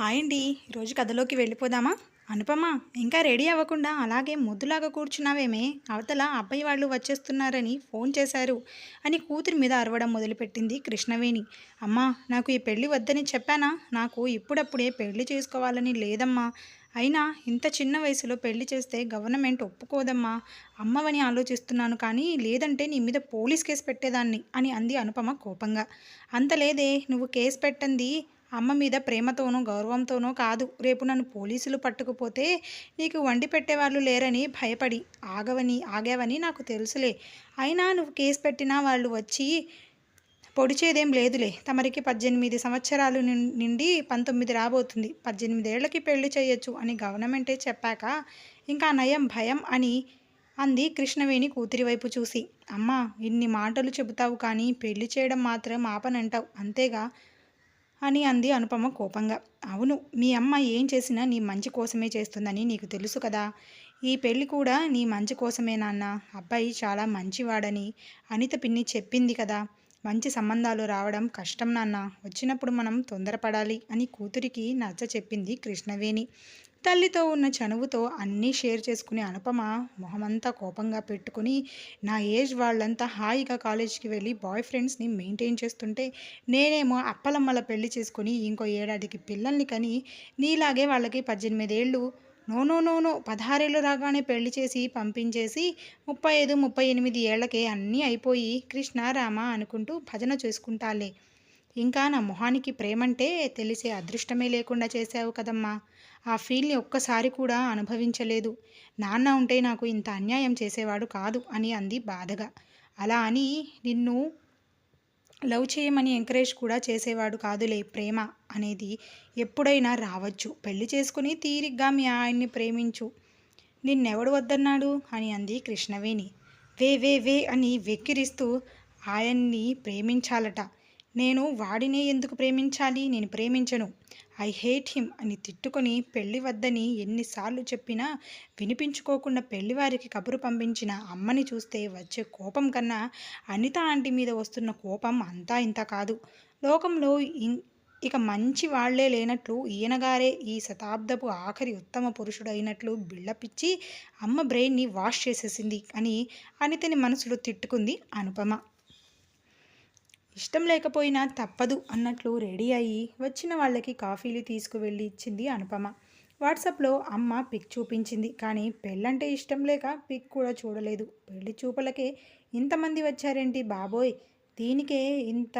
Hi అండి. ఈరోజు కథలోకి వెళ్ళిపోదామా? అనుపమ ఇంకా రెడీ అవ్వకుండా అలాగే ముద్దులాగా కూర్చున్నావేమే? అవతల అబ్బాయి వాళ్ళు వచ్చేస్తున్నారని ఫోన్ చేశారు అని కూతురి మీద అరవడం మొదలుపెట్టింది కృష్ణవేణి. అమ్మా నాకు ఈ పెళ్ళి వద్దని చెప్పానా? నాకు ఇప్పుడప్పుడే పెళ్ళి చేసుకోవాలని లేదమ్మా. అయినా ఇంత చిన్న వయసులో పెళ్ళి చేస్తే గవర్నమెంట్ ఒప్పుకోదమ్మా. అమ్మవని ఆలోచిస్తున్నాను కానీ లేదంటే నీ మీద పోలీస్ కేసు పెట్టేదాన్ని అని అంది అనుపమ కోపంగా. అంత లేదే నువ్వు కేసు పెట్టంది అమ్మ మీద ప్రేమతోనో గౌరవంతోనో కాదు. రేపు నన్ను పోలీసులు పట్టుకుపోతే నీకు వండి పెట్టేవాళ్ళు లేరని భయపడి ఆగవని ఆగావని నాకు తెలుసులే. అయినా నువ్వు కేసు పెట్టినా వాళ్ళు వచ్చి పొడిచేదేం లేదులే. తమరికి పద్దెనిమిది సంవత్సరాలు నిండి పంతొమ్మిది రాబోతుంది. పద్దెనిమిదేళ్ళకి పెళ్ళి చేయొచ్చు అని గవర్నమెంటే చెప్పాక ఇంకా నయం భయం అని అంది కృష్ణవేణి కూతురి వైపు చూసి. అమ్మా ఇన్ని మాటలు చెబుతావు కానీ పెళ్ళి చేయడం మాత్రం ఆపనంటావు. అంతేగా? అని అంది అనుపమ కోపంగా. అవును మీ అమ్మ ఏం చేసినా నీ మంచి కోసమే చేస్తుందని నీకు తెలుసు కదా. ఈ పెళ్ళి కూడా నీ మంచి కోసమే నాన్న. అబ్బాయి చాలా మంచివాడని అనిత పిన్ని చెప్పింది కదా. మంచి సంబంధాలు రావడం కష్టం నాన్న. వచ్చినప్పుడు మనం తొందరపడాలి అని కూతురికి నచ్చ చెప్పింది కృష్ణవేణి. తల్లితో ఉన్న చనువుతో అన్నీ షేర్ చేసుకునే అనుపమ మొహమంతా కోపంగా పెట్టుకుని నా ఏజ్ వాళ్ళంతా హాయిగా కాలేజీకి వెళ్ళి బాయ్ ఫ్రెండ్స్ని మెయింటైన్ చేస్తుంటే నేనేమో అప్పలమ్మల పెళ్ళి చేసుకుని ఇంకో ఏడాదికి పిల్లల్ని కని నీలాగే వాళ్ళకి పద్దెనిమిదేళ్ళు నో నో నో నో పదహారేళ్ళు రాగానే పెళ్ళి చేసి పంపించేసి ముప్పై ఐదు ముప్పై ఎనిమిది ఏళ్ళకే అన్నీ అయిపోయి కృష్ణ రామ అనుకుంటూ భజన చేసుకుంటాలే. ఇంకా నా మొహానికి ప్రేమంటే తెలిసే అదృష్టమే లేకుండా చేశావు కదమ్మా. ఆ ఫీల్ని ఒక్కసారి కూడా అనుభవించలేదు. నాన్న ఉంటే నాకు ఇంత అన్యాయం చేసేవాడు కాదు అని అంది బాధగా. అలా అని నిన్ను లవ్ చేయమని ఎంకరేజ్ కూడా చేసేవాడు కాదులే ప్రేమ అనేది ఎప్పుడైనా రావచ్చు. పెళ్ళి చేసుకుని తీరిగ్గా మీ ఆయన్ని ప్రేమించు. నిన్నెవడు వద్దన్నాడు? అని అంది కృష్ణవేణి. వే వే వే అని వెక్కిరిస్తూ ఆయన్ని ప్రేమించాలట. నేను వాడినే ఎందుకు ప్రేమించాలి? నేను ప్రేమించను. ఐ హేట్ హిమ్ అని తిట్టుకొని పెళ్ళి వద్దని ఎన్నిసార్లు చెప్పినా వినిపించుకోకుండా పెళ్ళివారికి కబురు పంపించిన అమ్మని చూస్తే వచ్చే కోపం కన్నా అనిత ఆంటీ మీద వస్తున్న కోపం అంతా ఇంత కాదు. లోకంలో ఇక మంచి వాళ్ళే లేనట్లు ఈయనగారే ఈ శతాబ్దపు ఆఖరి ఉత్తమ పురుషుడు అయినట్లు బిళ్ళపిచ్చి అమ్మ బ్రెయిన్ని వాష్ చేసేసింది అని అనితని మనసులో తిట్టుకుంది అనుపమ. ఇష్టం లేకపోయినా తప్పదు అన్నట్లు రెడీ అయ్యి వచ్చిన వాళ్ళకి కాఫీలు తీసుకువెళ్ళి ఇచ్చింది అనుపమ. వాట్సాప్లో అమ్మ పిక్ చూపించింది. కానీ పెళ్ళంటే ఇష్టం లేక పిక్ కూడా చూడలేదు. పెళ్ళి చూపలకే ఇంతమంది వచ్చారేంటి బాబోయ్? దీనికే ఇంత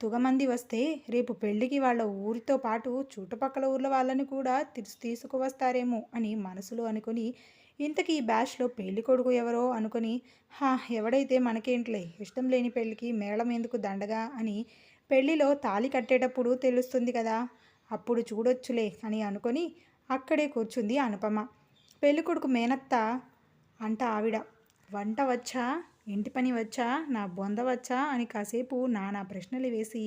తుగమంది వస్తే రేపు పెళ్ళికి వాళ్ళ ఊరితో పాటు చుట్టుపక్కల ఊర్ల వాళ్ళని కూడా తీసుకువస్తారేమో అని మనసులో అనుకుని ఇంతకీ ఈ బ్యాచ్లో పెళ్ళి కొడుకు ఎవరో అనుకుని హా ఎవడైతే మనకేంట్లే ఇష్టం లేని పెళ్ళికి మేళం ఎందుకు దండగా? అని పెళ్ళిలో తాళి కట్టేటప్పుడు తెలుస్తుంది కదా అప్పుడు చూడొచ్చులే అని అనుకొని అక్కడే కూర్చుంది అనుపమ. పెళ్ళికొడుకు మేనత్త అంట ఆవిడ వంట వచ్చా? ఇంటి పని వచ్చా నా బొంద వచ్చా అని కాసేపు నానా ప్రశ్నలు వేసి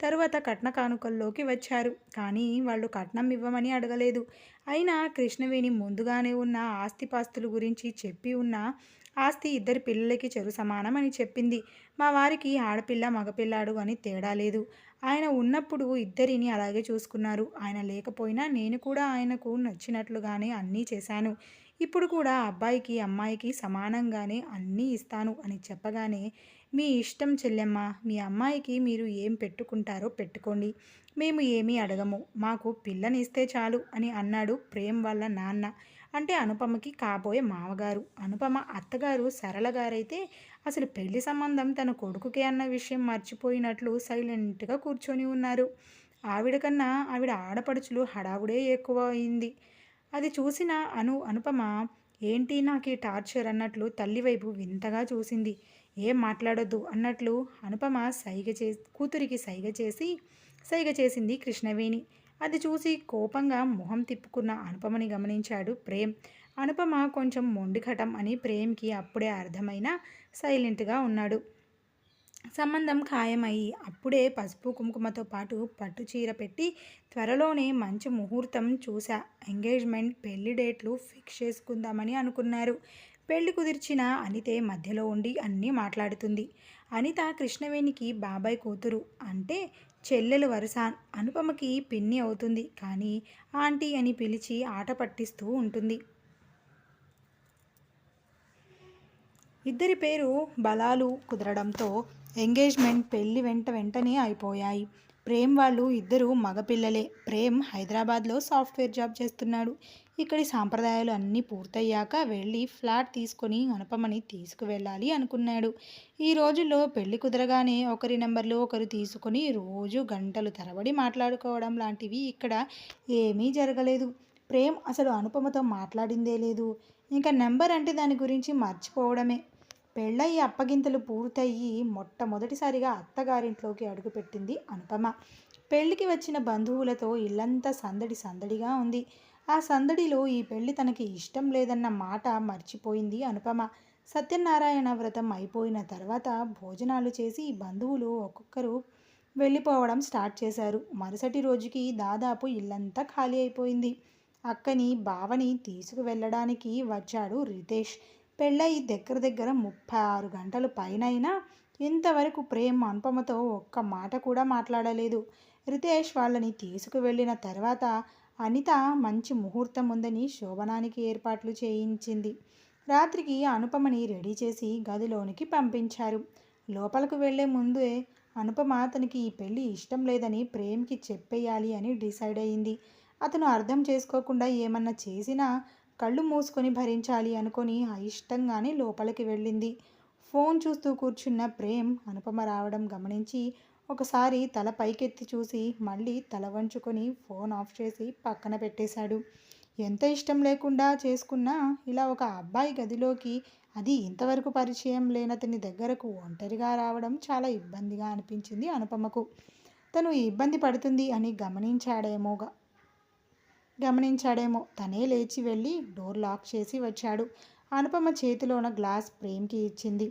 తరువాత కట్న కానుకల్లోకి వచ్చారు. కానీ వాళ్ళు కట్నం ఇవ్వమని అడగలేదు. అయినా కృష్ణవేణి ముందుగానే ఉన్న ఆస్తిపాస్తుల గురించి చెప్పి ఉన్న ఆస్తి ఇద్దరి పిల్లలకి చెరు సమానం అని చెప్పింది. మా వారికి ఆడపిల్ల మగపిల్లాడు అని తేడా లేదు. ఆయన ఉన్నప్పుడు ఇద్దరిని అలాగే చూసుకున్నారు. ఆయన లేకపోయినా నేను కూడా ఆయనకు నచ్చినట్లుగానే అన్నీ చేశాను. ఇప్పుడు కూడా అబ్బాయికి అమ్మాయికి సమానంగానే అన్నీ ఇస్తాను అని చెప్పగానే మీ ఇష్టం చెల్లెమ్మ మీ అమ్మాయికి మీరు ఏం పెట్టుకుంటారో పెట్టుకోండి. మేము ఏమీ అడగము. మాకు పిల్లనిస్తే చాలు అని అన్నాడు ప్రేమ్ వాళ్ళ నాన్న. అంటే అనుపమకి కాబోయే మామగారు. అనుపమ అత్తగారు సరళ గారైతే అసలు పెళ్ళి సంబంధం తన కొడుకుకే అన్న విషయం మర్చిపోయినట్లు సైలెంట్గా కూర్చొని ఉన్నారు. ఆవిడ కన్నా ఆవిడ ఆడపడుచులు హడావుడే ఎక్కువ అయింది. అది చూసిన అను అనుపమ ఏంటి నాకు ఈ టార్చర్ అన్నట్లు తల్లివైపు వింతగా చూసింది. ఏం మాట్లాడొద్దు అన్నట్లు అనుపమ సైగ చే కూతురికి సైగ చేసి సైగ చేసింది కృష్ణవేణి. అది చూసి కోపంగా మొహం తిప్పుకున్న అనుపమని గమనించాడు ప్రేమ్. అనుపమ కొంచెం మొండిఘటం అని ప్రేమ్కి అప్పుడే అర్థమైన సైలెంట్గా ఉన్నాడు. సంబంధం ఖాయమయ్యి అప్పుడే పసుపు కుంకుమతో పాటు పట్టు చీర పెట్టి త్వరలోనే మంచి ముహూర్తం చూసా ఎంగేజ్మెంట్ పెళ్ళి డేట్లు ఫిక్స్ చేసుకుందామని అనుకున్నారు. పెళ్ళి కుదిర్చిన అనితే మధ్యలో ఉండి అన్నీ మాట్లాడుతుంది. అనిత కృష్ణవేణికి బాబాయ్ కూతురు అంటే చెల్లెలు వరుస అనుపమకి పిన్ని అవుతుంది. కానీ ఆంటీ అని పిలిచి ఆట పట్టిస్తూ ఉంటుంది. ఇద్దరి పేరు బలాలు కుదరడంతో ఎంగేజ్మెంట్ పెళ్ళి వెంట వెంటనే అయిపోయాయి. ప్రేమ్ వాళ్ళు ఇద్దరు మగపిల్లలే. ప్రేమ్ హైదరాబాద్లో సాఫ్ట్వేర్ జాబ్ చేస్తున్నాడు. ఇక్కడి సాంప్రదాయాలు అన్నీ పూర్తయ్యాక వెళ్ళి ఫ్లాట్ తీసుకొని అనుపమని తీసుకువెళ్ళాలి అనుకున్నాడు. ఈ రోజుల్లో పెళ్ళి కుదరగానే ఒకరి నెంబర్లు ఒకరు తీసుకొని రోజు గంటలు తరబడి మాట్లాడుకోవడం లాంటివి ఇక్కడ ఏమీ జరగలేదు. ప్రేమ్ అసలు అనుపమతో మాట్లాడిందే లేదు. ఇంకా నెంబర్ అంటే దాని గురించి మర్చిపోవడమే. పెళ్ళయి అప్పగింతలు పూర్తయి మొట్టమొదటిసారిగా అత్తగారింట్లోకి అడుగుపెట్టింది అనుపమ. పెళ్ళికి వచ్చిన బంధువులతో ఇల్లంతా సందడి సందడిగా ఉంది. ఆ సందడిలో ఈ పెళ్ళి తనకి ఇష్టం లేదన్న మాట మర్చిపోయింది అనుపమ. సత్యనారాయణ వ్రతం అయిపోయిన తర్వాత భోజనాలు చేసి బంధువులు ఒక్కొక్కరు వెళ్ళిపోవడం స్టార్ట్ చేశారు. మరుసటి రోజుకి దాదాపు ఇల్లంతా ఖాళీ అయిపోయింది. అక్కని బావని తీసుకువెళ్ళడానికి వచ్చాడు రితేష్. పెళ్ళయి దగ్గర దగ్గర ముప్పై ఆరు గంటలు పైనైనా ఇంతవరకు ప్రేమ్ అనుపమతో ఒక్క మాట కూడా మాట్లాడలేదు. రితేష్ వాళ్ళని తీసుకువెళ్ళిన తర్వాత అనిత మంచి ముహూర్తం ఉందని శోభనానికి ఏర్పాట్లు చేయించింది. రాత్రికి అనుపమని రెడీ చేసి గదిలోనికి పంపించారు. లోపలకు వెళ్ళే ముందే అనుపమ అతనికి ఈ పెళ్ళి ఇష్టం లేదని ప్రేమ్కి చెప్పేయాలి అని డిసైడ్ అయింది. అతను అర్థం చేసుకోకుండా ఏమన్నా చేసినా కళ్ళు మూసుకొని భరించాలి అనుకొని అయిష్టంగానే లోపలికి వెళ్ళింది. ఫోన్ చూస్తూ కూర్చున్న ప్రేమ్ అనుపమ రావడం గమనించి ఒకసారి తల పైకెత్తి చూసి మళ్ళీ తల వంచుకొని ఫోన్ ఆఫ్ చేసి పక్కన పెట్టేశాడు. ఎంత ఇష్టం లేకుండా చేసుకున్నా ఇలా ఒక అబ్బాయి గదిలోకి అది ఇంతవరకు పరిచయం లేనతని దగ్గరకు ఒంటరిగా రావడం చాలా ఇబ్బందిగా అనిపించింది అనుపమకు. తను ఇబ్బంది పడుతుంది అని గమనించాడేమోగా. గమనించాడేమో. తనే లేచి వెళ్ళి డోర్ లాక్ చేసి వచ్చాడు. అనుపమ చేతిలోన గ్లాస్ ప్రేమ్కి ఇచ్చింది.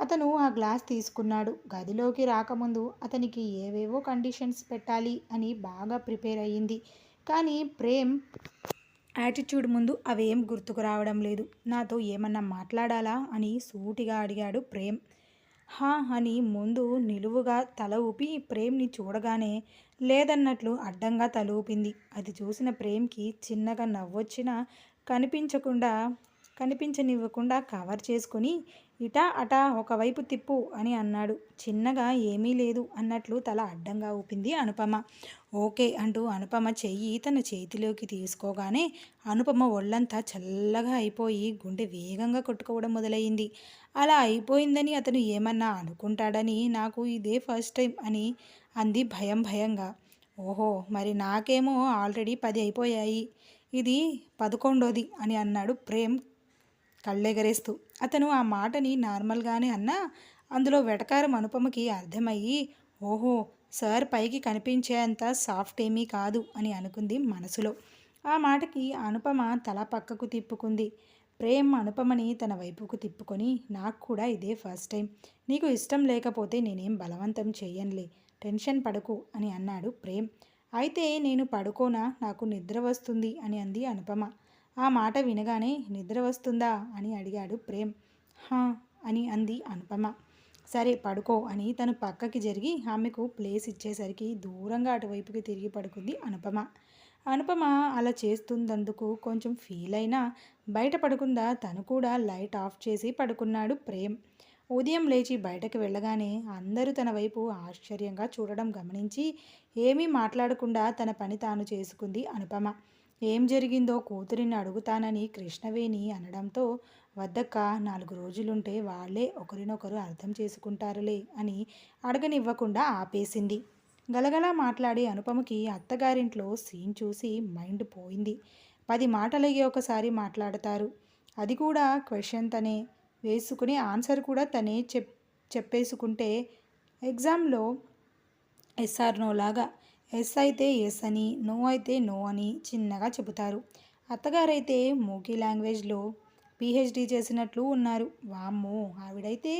అతను ఆ గ్లాస్ తీసుకున్నాడు. గదిలోకి రాకముందు అతనికి ఏవేవో కండిషన్స్ పెట్టాలి అని బాగా ప్రిపేర్ అయ్యింది. కానీ ప్రేమ్ యాటిట్యూడ్ ముందు అవేం గుర్తుకు రావడం లేదు. నాతో ఏమన్నా మాట్లాడాలా అని సూటిగా అడిగాడు ప్రేమ్. హా అని ముందు నిలువుగా తల ఊపి ప్రేమ్ని చూడగానే లేదన్నట్లు అడ్డంగా తల ఊపింది అది చూసిన ప్రేమ్కి చిన్నగా నవ్వొచ్చినా కనిపించకుండా కనిపించనివ్వకుండా కవర్ చేసుకుని ఇటా అటా ఒకవైపు తిప్పు అని అన్నాడు. చిన్నగా ఏమీ లేదు అన్నట్లు తల అడ్డంగా ఊపింది అనుపమ. ఓకే అంటూ అనుపమ చెయ్యి తన చేతిలోకి తీసుకోగానే అనుపమ ఒళ్ళంతా చల్లగా అయిపోయి గుండె వేగంగా కొట్టుకోవడం మొదలయ్యింది అలా అయిపోయిందని అతను ఏమన్నా అనుకుంటాడని నాకు ఇదే ఫస్ట్ టైం అని అంది భయం భయంగా. ఓహో మరి నాకేమో ఆల్రెడీ పది అయిపోయాయి. ఇది పదకొండోది అని అన్నాడు ప్రేమ్ కళ్ళెగరేస్తూ. అతను ఆ మాటని నార్మల్గానే అన్నా అందులో వెటకారం అనుపమకి అర్థమయ్యి ఓహో సార్ పైకి కనిపించేంత సాఫ్ట్ ఏమీ కాదు అని అనుకుంది మనసులో. ఆ మాటకి అనుపమ తల పక్కకు తిప్పుకుంది. ప్రేమ్ అనుపమని తన వైపుకు తిప్పుకొని నాకు కూడా ఇదే ఫస్ట్ టైం. నీకు ఇష్టం లేకపోతే నేనేం బలవంతం చేయనులే టెన్షన్ పడకు అని అన్నాడు ప్రేమ్. అయితే నేను పడుకోనా? నాకు నిద్ర వస్తుంది అని అంది అనుపమ. ఆ మాట వినగానే నిద్ర వస్తుందా? అని అడిగాడు ప్రేమ్. హా అని అంది అనుపమ. సరే పడుకో అని తను పక్కకి జరిగి ఆమెకు ప్లేస్ ఇచ్చేసరికి దూరంగా అటువైపుకి తిరిగి పడుకుంది అనుపమ. అనుపమ అలా చేస్తుందందుకు కొంచెం ఫీల్ అయినా బయట పడుకుందా? తను కూడా లైట్ ఆఫ్ చేసి పడుకున్నాడు ప్రేమ్. ఉదయం లేచి బయటకు వెళ్ళగానే అందరూ తన వైపు ఆశ్చర్యంగా చూడడం గమనించి ఏమీ మాట్లాడకుండా తన పని తాను చేసుకుంది అనుపమ. ఏం జరిగిందో కూతురిని అడుగుతానని కృష్ణవేణి అనడంతో వద్దక్క నాలుగు రోజులుంటే వాళ్ళే ఒకరినొకరు అర్థం చేసుకుంటారులే అని అడగనివ్వకుండా ఆపేసింది. గలగలా మాట్లాడి అనుపమకి అత్తగారింట్లో సీన్ చూసి మైండ్ పోయింది. పది మాటలయ్యి ఒకసారి మాట్లాడతారు. అది కూడా క్వశ్చన్ తనే. వేసుకుని ఆన్సర్ కూడా తనే చెప్ చెప్పేసుకుంటే ఎగ్జామ్లో ఎస్ఆర్ నోలాగా ఎస్ అయితే ఎస్ అని నో అయితే నో అని చిన్నగా చెబుతారు. అత్తగారైతే మూకీ లాంగ్వేజ్లో పిహెచ్డి చేసినట్లు ఉన్నారు. వామ్మో ఆవిడైతే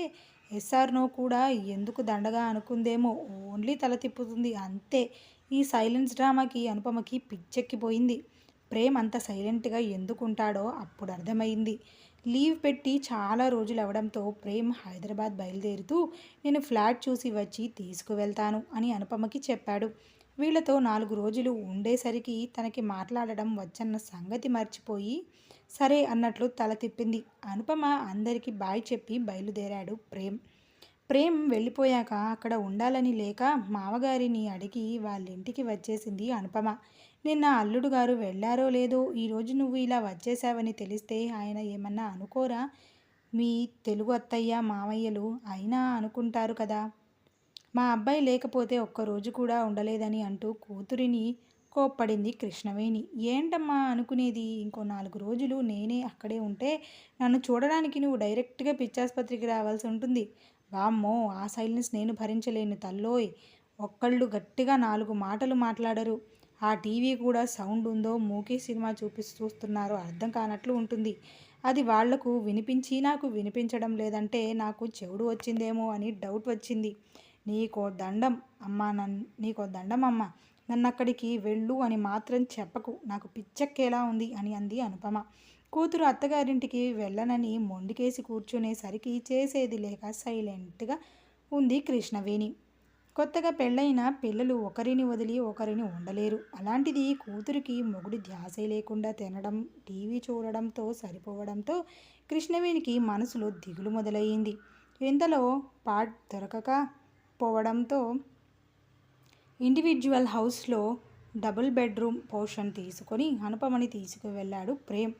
ఎస్ఆర్ నో కూడా ఎందుకు దండగా అనుకుందేమో ఓన్లీ తల తిప్పుతుంది. అంతే ఈ సైలెన్స్ డ్రామాకి అనుపమకి పిచ్చెక్కిపోయింది. ప్రేమ్ అంత సైలెంట్గా ఎందుకుంటాడో అప్పుడు అర్థమైంది. లీవ్ పెట్టి చాలా రోజులు అవడంతో ప్రేమ్ హైదరాబాద్ బయలుదేరుతూ నేను ఫ్లాట్ చూసి వచ్చి తీసుకువెళ్తాను అని అనుపమకి చెప్పాడు. వీళ్ళతో నాలుగు రోజులు ఉండేసరికి తనకి మాట్లాడడం వచ్చన్న సంగతి మర్చిపోయి సరే అన్నట్లు తల తిప్పింది. అనుపమ అందరికీ బాయ్ చెప్పి బయలుదేరాడు ప్రేమ్. ప్రేమ్ వెళ్ళిపోయాక అక్కడ ఉండాలని లేక మామగారిని అడిగి వాళ్ళ ఇంటికి వచ్చేసింది అనుపమ. నిన్న అల్లుడు గారు వెళ్ళారో లేదో ఈరోజు నువ్వు ఇలా వచ్చేసావని తెలిస్తే ఆయన ఏమన్నా అనుకోరా? మీ తెలుగు అత్తయ్య మామయ్యలు అయినా అనుకుంటారు కదా. మా అబ్బాయి లేకపోతే ఒక్కరోజు కూడా ఉండలేదని అంటూ కూతురిని కోప్పడింది కృష్ణవేణి. ఏంటమ్మా అనుకునేది? ఇంకో నాలుగు రోజులు నేనే అక్కడే ఉంటే నన్ను చూడడానికి నువ్వు డైరెక్ట్గా పిచ్చాసుపత్రికి రావాల్సి ఉంటుంది. వామ్మో ఆ సైలెన్స్ నేను భరించలేను తల్లోయ్. ఒక్కళ్ళు గట్టిగా నాలుగు మాటలు మాట్లాడరు. ఆ టీవీ కూడా సౌండ్ ఉందో మూకీ సినిమా చూపి చూస్తున్నారో అర్థం కానట్లు ఉంటుంది. అది వాళ్ళకు వినిపించి నాకు వినిపించడం లేదంటే నాకు చెవుడు వచ్చిందేమో అని డౌట్ వచ్చింది. నీకో దండం అమ్మా నన్ను నీకో దండం అమ్మ. నన్ను అక్కడికి వెళ్ళు అని మాత్రం చెప్పకు. నాకు పిచ్చెక్కేలా ఉంది అని అంది అనుపమ. కూతురు అత్తగారింటికి వెళ్ళనని మొండికేసి కూర్చునేసరికి చేసేది లేక సైలెంట్గా ఉంది కృష్ణవేణి. కొత్తగా పెళ్ళైన పిల్లలు ఒకరిని వదిలి ఒకరిని ఉండలేరు. అలాంటిది కూతురికి మొగుడి ధ్యాసే లేకుండా తినడం టీవీ చూడడంతో సరిపోవడంతో కృష్ణవేణికి మనసులో దిగులు మొదలయ్యింది. ఇంతలో పాట్ దొరకక పోవడంతో ఇండివిజువల్ హౌస్లో డబుల్ బెడ్రూమ్ పోర్షన్ తీసుకొని అనుపమని తీసుకువెళ్ళాడు ప్రేమ్.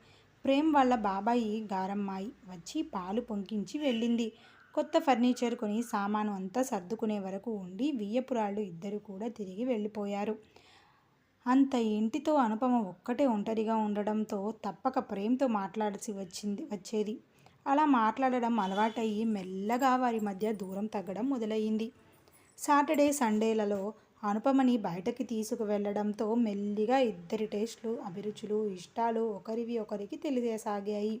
ప్రేమ్ వాళ్ళ బాబాయి గారమ్మాయి వచ్చి పాలు పొంకించి వెళ్ళింది. కొత్త ఫర్నిచర్ కొని సామాను అంతా సర్దుకునే వరకు ఉండి వియ్యపురాళ్ళు ఇద్దరు కూడా తిరిగి వెళ్ళిపోయారు. అంత ఇంటితో అనుపమ ఒక్కటే ఒంటరిగా ఉండడంతో తప్పక ప్రేమ్తో మాట్లాడాల్సి వచ్చింది వచ్చేది. అలా మాట్లాడడం అలవాటయ్యి మెల్లగా వారి మధ్య దూరం తగ్గడం మొదలయ్యింది. సాటర్డే సండేలలో అనుపమని బయటకి తీసుకువెళ్ళడంతో మెల్లిగా ఇద్దరి టేస్టులు అభిరుచులు ఇష్టాలు ఒకరివి ఒకరికి తెలియసాగాయి.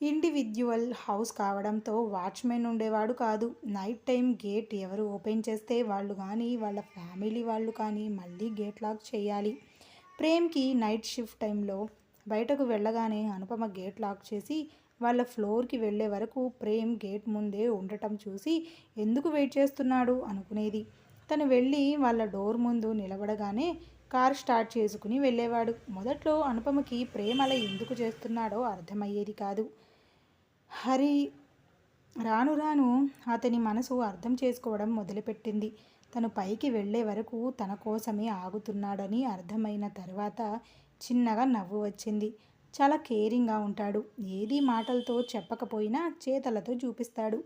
ఇండివిజువల్ హౌస్ కావడంతో వాచ్మెన్ ఉండేవాడు కాదు. నైట్ టైం గేట్ ఎవరు ఓపెన్ చేస్తే వాళ్ళు కానీ వాళ్ళ ఫ్యామిలీ వాళ్ళు కానీ మళ్ళీ గేట్ లాక్ చేయాలి. ప్రేమ్కి నైట్ షిఫ్ట్ టైంలో బయటకు వెళ్ళగానే అనుపమ గేట్ లాక్ చేసి వాళ్ళ ఫ్లోర్కి వెళ్ళే వరకు ప్రేమ్ గేట్ ముందే ఉండటం చూసి ఎందుకు వెయిట్ చేస్తున్నాడు? అనుకునేది. తను వెళ్ళి వాళ్ళ డోర్ ముందు నిలబడగానే కార్ స్టార్ట్ చేసుకుని వెళ్ళేవాడు. మొదట్లో అనుపమకి ప్రేమ అలా ఎందుకు చేస్తున్నాడో అర్థమయ్యేది కాదు. హరి రాను రాను అతని మనసు అర్థం చేసుకోవడం మొదలుపెట్టింది. తను పైకి వెళ్ళే వరకు తన కోసమే ఆగుతున్నాడని అర్థమైన తర్వాత చిన్నగా నవ్వు వచ్చింది. చాలా కేరింగ్గా ఉంటాడు. ఏది మాటలతో చెప్పకపోయినా చేతలతో చూపిస్తాడు.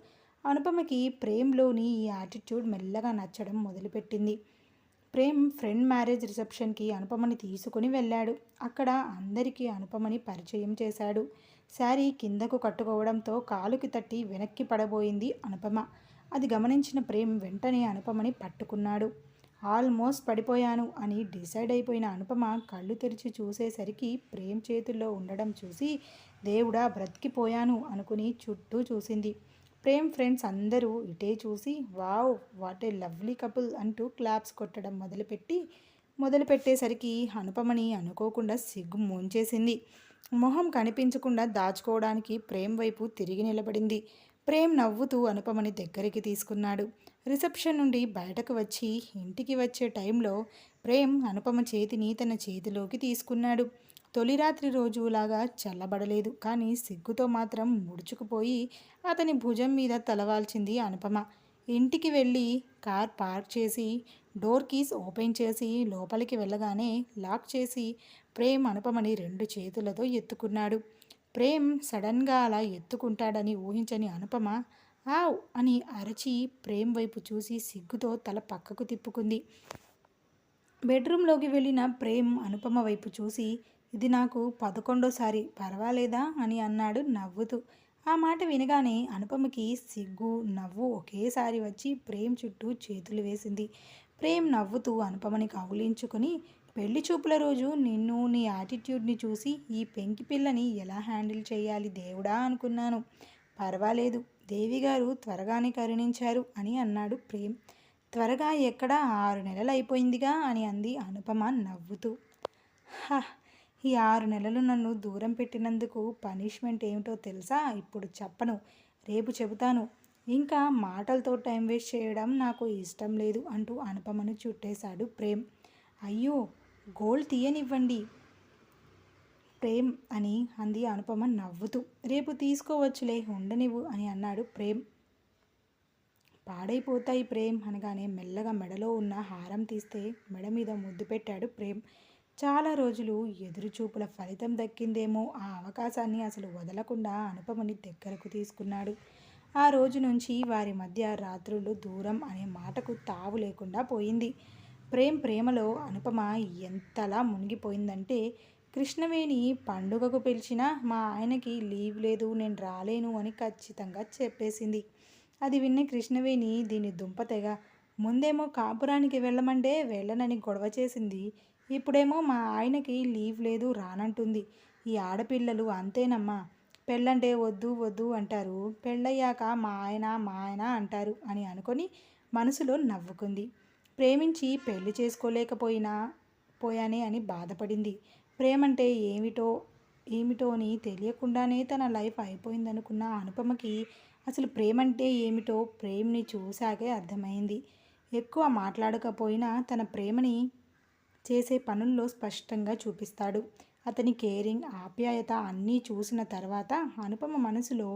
అనుపమకి ప్రేమ్లోని ఈ యాటిట్యూడ్ మెల్లగా నచ్చడం మొదలుపెట్టింది. ప్రేమ్ ఫ్రెండ్ మ్యారేజ్ రిసెప్షన్కి అనుపమని తీసుకుని వెళ్ళాడు. అక్కడ అందరికీ అనుపమని పరిచయం చేశాడు. శారీ కిందకు కట్టుకోవడంతో కాలుకి తట్టి వెనక్కి పడబోయింది అనుపమ. అది గమనించిన ప్రేమ్ వెంటనే అనుపమని పట్టుకున్నాడు. ఆల్మోస్ట్ పడిపోయాను అని డిసైడ్ అయిపోయిన అనుపమ కళ్ళు తెరిచి చూసేసరికి ప్రేమ్ చేతుల్లో ఉండడం చూసి దేవుడా బ్రతికిపోయాను అనుకుని చుట్టూ చూసింది. ప్రేమ్ ఫ్రెండ్స్ అందరూ ఇటే చూసి wow what a lovely couple అంటూ క్లాప్స్ కొట్టడం మొదలుపెట్టి మొదలుపెట్టేసరికి అనుపమని అనుకోకుండా సిగ్గు ముంచేసింది. మొహం కనిపించకుండా దాచుకోవడానికి ప్రేమ్ వైపు తిరిగి నిలబడింది. ప్రేమ్ నవ్వుతూ అనుపమని దగ్గరికి తీసుకున్నాడు. రిసెప్షన్ నుండి బయటకు వచ్చి ఇంటికి వచ్చే టైంలో ప్రేమ్ అనుపమ చేతిని తన చేతిలోకి తీసుకున్నాడు. తొలి రాత్రి రోజులాగా చల్లబడలేదు. కానీ సిగ్గుతో మాత్రం ముడుచుకుపోయి అతని భుజం మీద తలవాల్చింది అనుపమ. ఇంటికి వెళ్ళి కార్ పార్క్ చేసి డోర్ కీస్ ఓపెన్ చేసి లోపలికి వెళ్ళగానే లాక్ చేసి ప్రేమ్ అనుపమని రెండు చేతులతో ఎత్తుకున్నాడు. ప్రేమ్ సడన్గా అలా ఎత్తుకుంటాడని ఊహించని అనుపమ ఆవ్ అని అరచి ప్రేమ్ వైపు చూసి సిగ్గుతో తల పక్కకు తిప్పుకుంది. బెడ్రూమ్లోకి వెళ్ళిన ప్రేమ్ అనుపమ వైపు చూసి ఇది నాకు పదకొండోసారి పర్వాలేదా అని అన్నాడు నవ్వుతూ. ఆ మాట వినగానే అనుపమకి సిగ్గు నవ్వు ఒకేసారి వచ్చి ప్రేమ్ చుట్టూ చేతులు వేసింది. ప్రేమ్ నవ్వుతూ అనుపమని కౌలించుకుని పెళ్ళి చూపుల రోజు నిన్ను నీ యాటిట్యూడ్ని చూసి ఈ పెంకి పిల్లని ఎలా హ్యాండిల్ చేయాలి దేవుడా అనుకున్నాను. పర్వాలేదు దేవిగారు త్వరగానే కరుణించారు అని అన్నాడు ప్రేమ్. త్వరగా ఎక్కడ? ఆరు నెలలు అయిపోయిందిగా అని అంది అనుపమ నవ్వుతూ. హా ఈ ఆరు నెలలు నన్ను దూరం పెట్టినందుకు పనిష్మెంట్ ఏమిటో తెలుసా? ఇప్పుడు చెప్పను. రేపు చెబుతాను. ఇంకా మాటలతో టైం వేస్ట్ చేయడం నాకు ఇష్టం లేదు అంటూ అనుపమను చుట్టేశాడు ప్రేమ్. అయ్యో గోల్డ్ తీయనివ్వండి ప్రేమ్ అని అంది అనుపమ నవ్వుతూ. రేపు తీసుకోవచ్చులే ఉండనివ్వు అని అన్నాడు ప్రేమ్. పాడైపోతాయి ప్రేమ్ అనగానే మెల్లగా మెడలో ఉన్న హారం తీస్తే మెడ మీద ముద్దు పెట్టాడు ప్రేమ్. చాలా రోజులు ఎదురుచూపుల ఫలితం దక్కిందేమో ఆ అవకాశాన్ని అసలు వదలకుండా అనుపమని దగ్గరకు తీసుకున్నాడు. ఆ రోజు నుంచి వారి మధ్య రాత్రులు దూరం అనే మాటకు తావు లేకుండా పోయింది. ప్రేమ్ ప్రేమలో అనుపమ ఎంతలా మునిగిపోయిందంటే కృష్ణవేణి పండుగకు పిలిచినా మా ఆయనకి లీవ్ లేదు నేను రాలేను అని ఖచ్చితంగా చెప్పేసింది. అది విన్న కృష్ణవేణి దీని దుంపతెగ ముందేమో కాపురానికి వెళ్ళమంటే వెళ్ళనని గొడవ చేసింది. ఇప్పుడేమో మా ఆయనకి లీవ్ లేదు రానంటుంది. ఈ ఆడపిల్లలు అంతేనమ్మా. పెళ్ళంటే వద్దు వద్దు అంటారు. పెళ్ళయ్యాక మా ఆయన మా ఆయన అంటారు అని అనుకొని మనసులో నవ్వుకుంది. ప్రేమించి పెళ్ళి చేసుకోలేకపోయినా పోయానే అని బాధపడింది. ప్రేమంటే ఏమిటో ఏమిటో అని తెలియకుండానే తన లైఫ్ అయిపోయిందనుకున్న అనుపమకి అసలు ప్రేమంటే ఏమిటో ప్రేమ్ని చూశాకే అర్థమైంది. ఎక్కువ మాట్లాడకపోయినా తన ప్రేమని చేసే పనుల్లో స్పష్టంగా చూపిస్తాడు. అతని కేరింగ్ ఆప్యాయత అన్నీ చూసిన తర్వాత అనుపమ మనసులో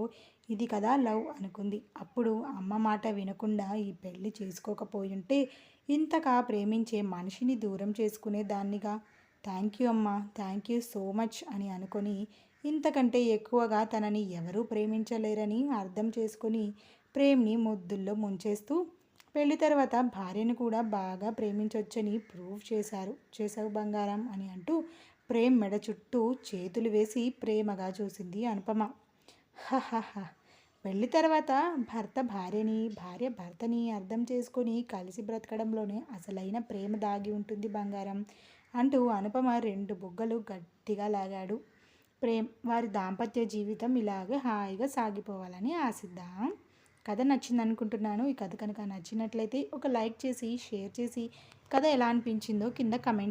ఇది కదా లవ్ అనుకుంది. అప్పుడు అమ్మ మాట వినకుండా ఈ పెళ్ళి చేసుకోకపోయుంటే ఇంతగా ప్రేమించే మనిషిని దూరం చేసుకునే దాన్నిగా థ్యాంక్ యూ అమ్మా థ్యాంక్ యూ సో మచ్ అని అనుకొని ఇంతకంటే ఎక్కువగా తనని ఎవరూ ప్రేమించలేరని అర్థం చేసుకుని ప్రేమ్ని ముద్దుల్లో ముంచేస్తూ పెళ్ళి తర్వాత భార్యను కూడా బాగా ప్రేమించవచ్చని ప్రూవ్ చేశారు. చేసావు బంగారం అని అంటూ ప్రేమ్ మెడ చుట్టూ చేతులు వేసి ప్రేమగా చూసింది అనుపమ. హహహ. పెళ్ళి తర్వాత భర్త భార్యని భార్య భర్తని అర్థం చేసుకొని కలిసి బ్రతకడంలోనే అసలైన ప్రేమ దాగి ఉంటుంది బంగారం అంటూ అనుపమ రెండు బుగ్గలు గట్టిగా లాగాడు. ప్రేమ్ వారి దాంపత్య జీవితం ఇలాగే హాయిగా సాగిపోవాలని ఆశిద్దాం? కథ నచ్చింది అనుకుంటున్నాను. ఈ కథ కనుక నచ్చినట్లయితే ఒక లైక్ చేసి షేర్ చేసి కథ ఎలా అనిపించిందో కింద కమెంట్